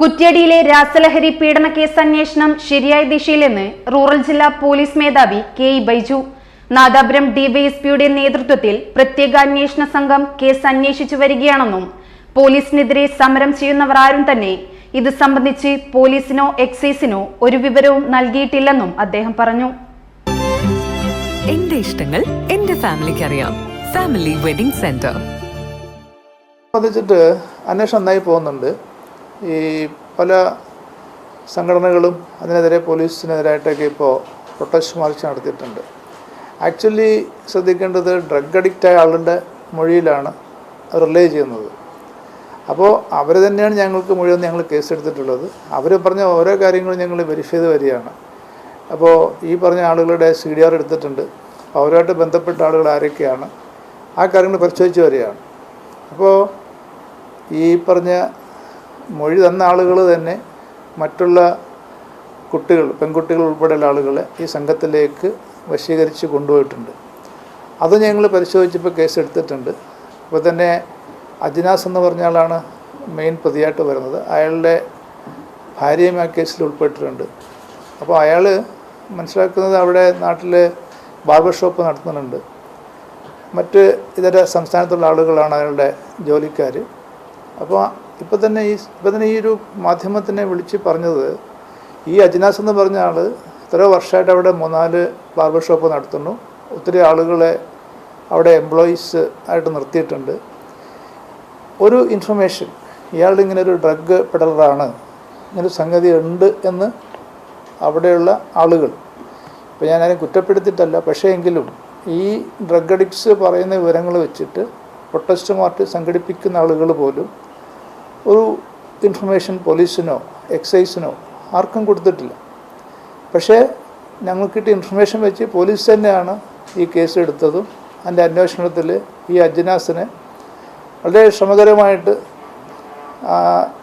കുറ്റ്യാടിയിലെ രാസലഹരി പീഡന കേസ് അന്വേഷണം ശരിയായ ദിശയിലെന്ന് റൂറൽ ജില്ലാ പോലീസ് മേധാവി കെ ഇ ബൈജു. നാദാപുരം ഡിവൈഎസ്പിയുടെ നേതൃത്വത്തിൽ പ്രത്യേക അന്വേഷണ സംഘം കേസ് അന്വേഷിച്ചു വരികയാണെന്നും പോലീസിനെതിരെ സമരം ചെയ്യുന്നവർ ആരും തന്നെ ഇത് സംബന്ധിച്ച് പോലീസിനോ എക്സൈസിനോ ഒരു വിവരവും നൽകിയിട്ടില്ലെന്നും അദ്ദേഹം പറഞ്ഞു. എന്റെ ഇഷ്ടങ്ങൾ എന്റെ ഫാമിലിക്ക് അറിയാം. Family wedding centre. സംബന്ധിച്ചിട്ട് അന്വേഷണം നന്നായി പോകുന്നുണ്ട്. ഈ പല സംഘടനകളും അതിനെതിരെ പോലീസിനെതിരായിട്ടൊക്കെ ഇപ്പോൾ പ്രൊട്ടസ്റ്റ് മാർച്ച് നടത്തിയിട്ടുണ്ട്. ആക്ച്വലി ശ്രദ്ധിക്കേണ്ടത് ഡ്രഗ് അഡിക്റ്റായ ആളുടെ മൊഴിയിലാണ് റിലേ ചെയ്യുന്നത്. അപ്പോൾ അവർ തന്നെയാണ് ഞങ്ങൾക്ക് മുഴുവൻ ഞങ്ങൾ കേസെടുത്തിട്ടുള്ളത്. അവർ പറഞ്ഞ ഓരോ കാര്യങ്ങളും ഞങ്ങൾ വെരിഫൈ ചെയ്ത് വരികയാണ്. അപ്പോൾ ഈ പറഞ്ഞ ആളുകളുടെ സി ഡി ആർ എടുത്തിട്ടുണ്ട്. അവരുമായിട്ട് ബന്ധപ്പെട്ട ആളുകൾ ആരൊക്കെയാണ് ആ കാര്യങ്ങൾ പരിശോധിച്ച് വരികയാണ്. അപ്പോൾ ഈ പറഞ്ഞ മൊഴി തന്ന ആളുകൾ തന്നെ മറ്റുള്ള കുട്ടികൾ പെൺകുട്ടികൾ ഉൾപ്പെടെയുള്ള ആളുകളെ ഈ സംഘത്തിലേക്ക് വശീകരിച്ച് കൊണ്ടുപോയിട്ടുണ്ട്. അത് ഞങ്ങൾ പരിശോധിച്ചപ്പോൾ കേസ് എടുത്തിട്ടുണ്ട് അപ്പോൾ തന്നെ അജിനാസ് എന്ന് പറഞ്ഞ ആളാണ് മെയിൻ പ്രതിയായിട്ട് വരുന്നത്. അയാളുടെ ഭാര്യയും ആ കേസിൽ ഉൾപ്പെട്ടിട്ടുണ്ട്. അപ്പോൾ അയാൾ മനസ്സിലാക്കുന്നത് അവിടെ നാട്ടിൽ ബാർബർ ഷോപ്പ് നടത്തുന്നുണ്ട്. മറ്റ് ഇതര സംസ്ഥാനത്തുള്ള ആളുകളാണ് അയാളുടെ ജോലിക്കാർ. അപ്പോൾ ഇപ്പോൾ തന്നെ ഈ ഇപ്പം തന്നെ ഈ ഒരു മാധ്യമത്തിനെ വിളിച്ച് പറഞ്ഞത് ഈ അജ്നാസ് എന്ന് പറഞ്ഞ ആൾ എത്രയോ വർഷമായിട്ട് അവിടെ മൂന്നാൽ ബാർബർ ഷോപ്പ് നടത്തുന്നു. ഒത്തിരി ആളുകളെ അവിടെ എംപ്ലോയീസ് ആയിട്ട് നിർത്തിയിട്ടുണ്ട്. ഒരു ഇൻഫർമേഷൻ ഇയാളുടെ ഇങ്ങനെ ഒരു ഡ്രഗ് പെഡലറാണ് ഇങ്ങനൊരു സംഗതി ഉണ്ട് എന്ന് അവിടെയുള്ള ആളുകൾ. ഇപ്പോൾ ഞാൻ ആരും കുറ്റപ്പെടുത്തിയിട്ടല്ല പക്ഷേ എങ്കിലും ഈ ഡ്രഗ് അഡിക്ട്സ് പറയുന്ന വിവരങ്ങൾ വെച്ചിട്ട് പ്രൊട്ടസ്റ്റ് മാർട്ട് സംഘടിപ്പിക്കുന്ന ആളുകൾ പോലും ഒരു ഇൻഫർമേഷൻ പോലീസിനോ എക്സൈസിനോ ആർക്കും കൊടുത്തിട്ടില്ല. പക്ഷേ ഞങ്ങൾക്ക് കിട്ടിയ ഇൻഫർമേഷൻ വെച്ച് പോലീസ് തന്നെയാണ് ഈ കേസ് എടുത്തതും അതിന്റെ അന്വേഷണത്തിൽ ഈ അജ്നാസിനെ വളരെ ശ്രമകരമായിട്ട്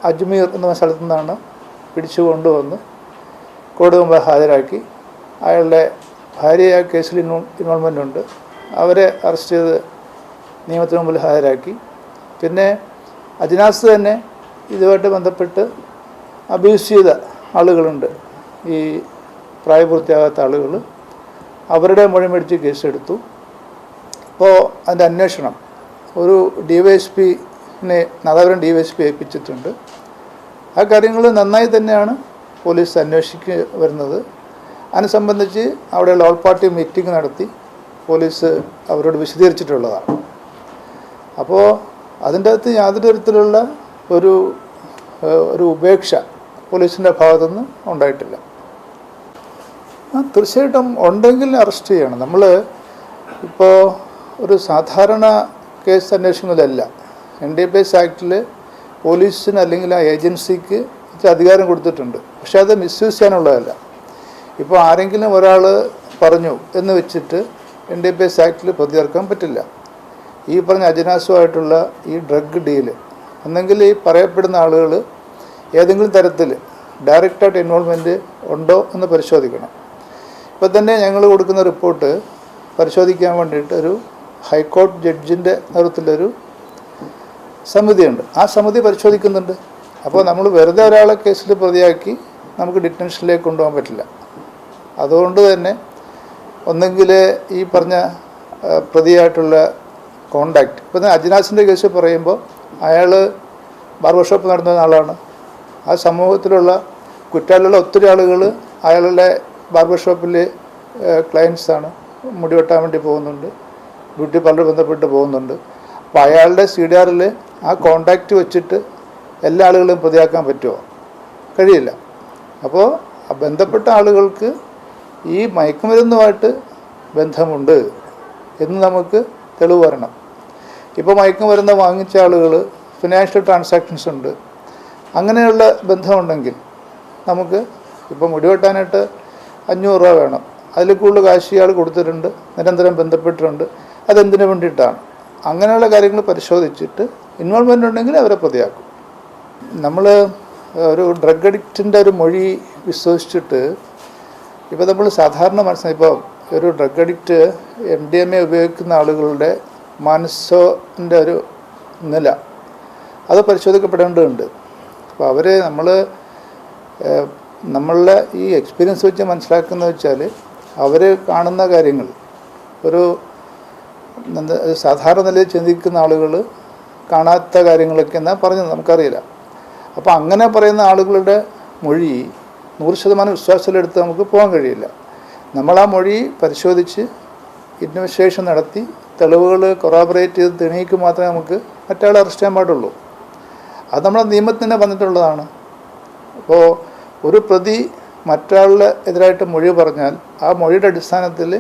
അജ്മീർ എന്ന സ്ഥലത്തു നിന്നാണ് പിടിച്ചു കൊണ്ടുവന്ന് കോടതി മുമ്പ് ഹാജരാക്കി. അയാളുടെ ഭാര്യ ആ കേസിൽ ഇൻവോൾ ഇൻവോൾവ്മെന്റ് ഉണ്ട്. അവരെ അറസ്റ്റ് ചെയ്ത് നിയമത്തിന് മുമ്പിൽ ഹാജരാക്കി. പിന്നെ അജ്നാസ് തന്നെ ഇതുമായിട്ട് ബന്ധപ്പെട്ട് അബ്യൂസ് ചെയ്ത ആളുകളുണ്ട്. ഈ പ്രായപൂർത്തിയാകാത്ത ആളുകൾ. അവരുടെ മൊഴി മേടിച്ച് കേസെടുത്തു. അപ്പോൾ അതിന്റെ അന്വേഷണം ഒരു ഡി വൈ എസ് പിന്നെ Nadapuram D Y S P ഏൽപ്പിച്ചിട്ടുണ്ട്. ആ കാര്യങ്ങൾ നന്നായി തന്നെയാണ് പോലീസ് അന്വേഷിക്ക് വരുന്നത്. അതിനെ സംബന്ധിച്ച് അവിടെയുള്ള ഓൾ പാർട്ടി മീറ്റിംഗ് നടത്തി പോലീസ് അവരോട് വിശദീകരിച്ചിട്ടുള്ളതാണ്. അപ്പോൾ അതിന്റെ അകത്ത് യാതൊരു തരത്തിലുള്ള ഒരു ഒരു ഉപേക്ഷ പോലീസിന്റെ ഭാഗത്തുനിന്ന് ഉണ്ടായിട്ടില്ല. തീർച്ചയായിട്ടും ഉണ്ടെങ്കിൽ അറസ്റ്റ് ചെയ്യണം. നമ്മൾ ഇപ്പോൾ ഒരു സാധാരണ കേസ് അന്വേഷിക്കുന്നതല്ല. എൻ ഡി പി എസ് ആക്ടിൽ പോലീസിന് അല്ലെങ്കിൽ ആ ഏജൻസിക്ക് അധികാരം കൊടുത്തിട്ടുണ്ട്. പക്ഷേ അത് മിസ്യൂസ് ചെയ്യാനുള്ളതല്ല. ഇപ്പോൾ ആരെങ്കിലും ഒരാൾ പറഞ്ഞു എന്ന് വെച്ചിട്ട് എൻ ഡി പി എസ് ആക്ടിൽ പ്രതി ചേർക്കാൻ പറ്റില്ല. ഈ പറഞ്ഞ അജനാസുമായിട്ടുള്ള ഈ ഡ്രഗ് ഡീൽ ഒന്നെങ്കിൽ ഈ പറയപ്പെടുന്ന ആളുകൾ ഏതെങ്കിലും തരത്തിൽ ഡയറക്റ്റായിട്ട് ഇൻവോൾവ്മെന്റ് ഉണ്ടോ എന്ന് പരിശോധിക്കണം. ഇപ്പം തന്നെ ഞങ്ങൾ കൊടുക്കുന്ന റിപ്പോർട്ട് പരിശോധിക്കാൻ വേണ്ടിയിട്ട് ഒരു ഹൈക്കോടതി ജഡ്ജിന്റെ നേതൃത്വത്തിലൊരു സമിതിയുണ്ട്. ആ സമിതി പരിശോധിക്കുന്നുണ്ട്. അപ്പോൾ നമ്മൾ വെറുതെ ഒരാളെ കേസിൽ പ്രതിയാക്കി നമുക്ക് ഡിറ്റൻഷനിലേക്ക് കൊണ്ടുപോകാൻ പറ്റില്ല. അതുകൊണ്ട് തന്നെ ഒന്നെങ്കിൽ ഈ പറഞ്ഞ പ്രതിയായിട്ടുള്ള കോണ്ടാക്ട് ഇപ്പം അജിനാസിന്റെ കേസ് പറയുമ്പോൾ അയാൾ ബാർബർ ഷോപ്പ് ആളാണ്. ആ സമൂഹത്തിലുള്ള കുറ്റാലുള്ള ഒത്തിരി ആളുകൾ അയാളുടെ ബാർബർ ഷോപ്പിൽ ക്ലയൻസാണ് മുടി വെട്ടാൻ വേണ്ടി പോകുന്നുണ്ട്. ബ്യൂട്ടി പാർലർ ബന്ധപ്പെട്ട് പോകുന്നുണ്ട്. അപ്പോൾ അയാളുടെ സി ഡി ആറിൽ ആ കോണ്ടാക്റ്റ് വെച്ചിട്ട് എല്ലാ ആളുകളും പ്രതിയാക്കാൻ പറ്റുമോ? കഴിയില്ല. അപ്പോൾ ബന്ധപ്പെട്ട ആളുകൾക്ക് ഈ മയക്കുമരുന്നുമായിട്ട് ബന്ധമുണ്ട് എന്ന് നമുക്ക് തെളിവ് വരണം. ഇപ്പോൾ മയക്കുമരുന്ന് വാങ്ങിച്ച ആളുകൾ ഫിനാൻഷ്യൽ ട്രാൻസാക്ഷൻസ് ഉണ്ട്. അങ്ങനെയുള്ള ബന്ധമുണ്ടെങ്കിൽ നമുക്ക് ഇപ്പം മുടിവെട്ടാനായിട്ട് അഞ്ഞൂറ് രൂപ വേണം. അതിൽ കൂടുതൽ കാശ് ഇയാൾ കൊടുത്തിട്ടുണ്ട് നിരന്തരം ബന്ധപ്പെട്ടിട്ടുണ്ട്. അതെന്തിനു വേണ്ടിയിട്ടാണ്? അങ്ങനെയുള്ള കാര്യങ്ങൾ പരിശോധിച്ചിട്ട് ഇൻവോൾവ്മെന്റ് ഉണ്ടെങ്കിൽ അവരെ പ്രതിയാക്കും. നമ്മൾ ഒരു ഡ്രഗ് അഡിക്റ്റിന്റെ ഒരു മൊഴി വിശ്വസിച്ചിട്ട് ഇപ്പോൾ നമ്മൾ സാധാരണ മനസ്സിലായി ഇപ്പോൾ ഒരു drug addict M D M A ഉപയോഗിക്കുന്ന ആളുകളുടെ മനസ്സിന്റെ ഒരു നില. അത് പരിശോധിക്കപ്പെടേണ്ടതുണ്ട്. അപ്പോൾ അവർ നമ്മൾ നമ്മളുടെ ഈ എക്സ്പീരിയൻസ് വെച്ച് മനസ്സിലാക്കുന്നത് വെച്ചാൽ അവർ കാണുന്ന കാര്യങ്ങൾ ഒരു സാധാരണ നിലയിൽ ചിന്തിക്കുന്ന ആളുകൾ കാണാത്ത കാര്യങ്ങളൊക്കെ എന്നാ പറഞ്ഞത് നമുക്കറിയില്ല. അപ്പോൾ അങ്ങനെ പറയുന്ന ആളുകളുടെ മൊഴി നൂറ് ശതമാനം വിശ്വാസത്തിലെടുത്ത് നമുക്ക് പോകാൻ കഴിയില്ല. നമ്മൾ ആ മൊഴി പരിശോധിച്ച് ഇൻവെസ്റ്റിഗേഷൻ നടത്തി തെളിവുകൾ കൊറാബറേറ്റ് ചെയ്ത് തെളിയിക്ക് മാത്രമേ നമുക്ക് മറ്റാളെ അറസ്റ്റ് ചെയ്യാൻ പാടുള്ളൂ. അത് നമ്മുടെ നിയമത്തിന് തന്നെ വന്നിട്ടുള്ളതാണ്. അപ്പോൾ ഒരു പ്രതി മറ്റാളുടെ എതിരായിട്ട് മൊഴി പറഞ്ഞാൽ ആ മൊഴിയുടെ അടിസ്ഥാനത്തിൽ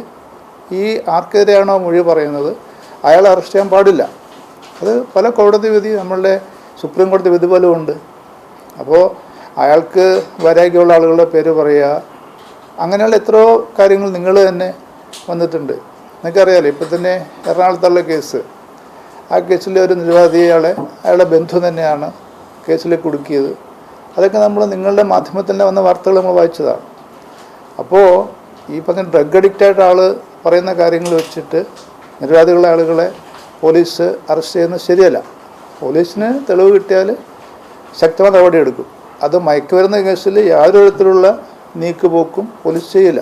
ഈ ആർക്കെതിരെയാണോ മൊഴി പറയുന്നത് അയാളെ അറസ്റ്റ് ചെയ്യാൻ പാടില്ല. അത് പല കോടതി വിധി നമ്മളുടെ സുപ്രീം കോടതി വിധി പോലും ഉണ്ട്. അപ്പോൾ അയാൾക്ക് വരാഗ്യമുള്ള ആളുകളുടെ പേര് പറയുക അങ്ങനെയുള്ള എത്രയോ കാര്യങ്ങൾ നിങ്ങൾ തന്നെ വന്നിട്ടുണ്ട്. നിങ്ങൾക്കറിയാലോ ഇപ്പം തന്നെ എറണാകുളത്തുള്ള കേസ്. ആ കേസിലെ ഒരു നിരവധിയാളെ അയാളുടെ ബന്ധു തന്നെയാണ് കേസിൽ കുടുക്കിയത്. അതൊക്കെ നമ്മൾ നിങ്ങളുടെ മാധ്യമത്തിൽ തന്നെ വന്ന വാർത്തകൾ നമ്മൾ വായിച്ചതാണ്. അപ്പോൾ ഈ പറഞ്ഞ ഡ്രഗ് അഡിക്റ്റായിട്ട് ആൾ പറയുന്ന കാര്യങ്ങൾ വെച്ചിട്ട് നിരവധികളുടെ ആളുകളെ പോലീസ് അറസ്റ്റ് ചെയ്യുന്നത് ശരിയല്ല. പോലീസിന് തെളിവ് കിട്ടിയാൽ ശക്തമായ നടപടിയെടുക്കും അത് മയക്കുവരുന്ന കേസിൽ യാതൊരു വിധത്തിലുള്ള നീക്കുപോക്കും പോലീസ് ചെയ്യില്ല.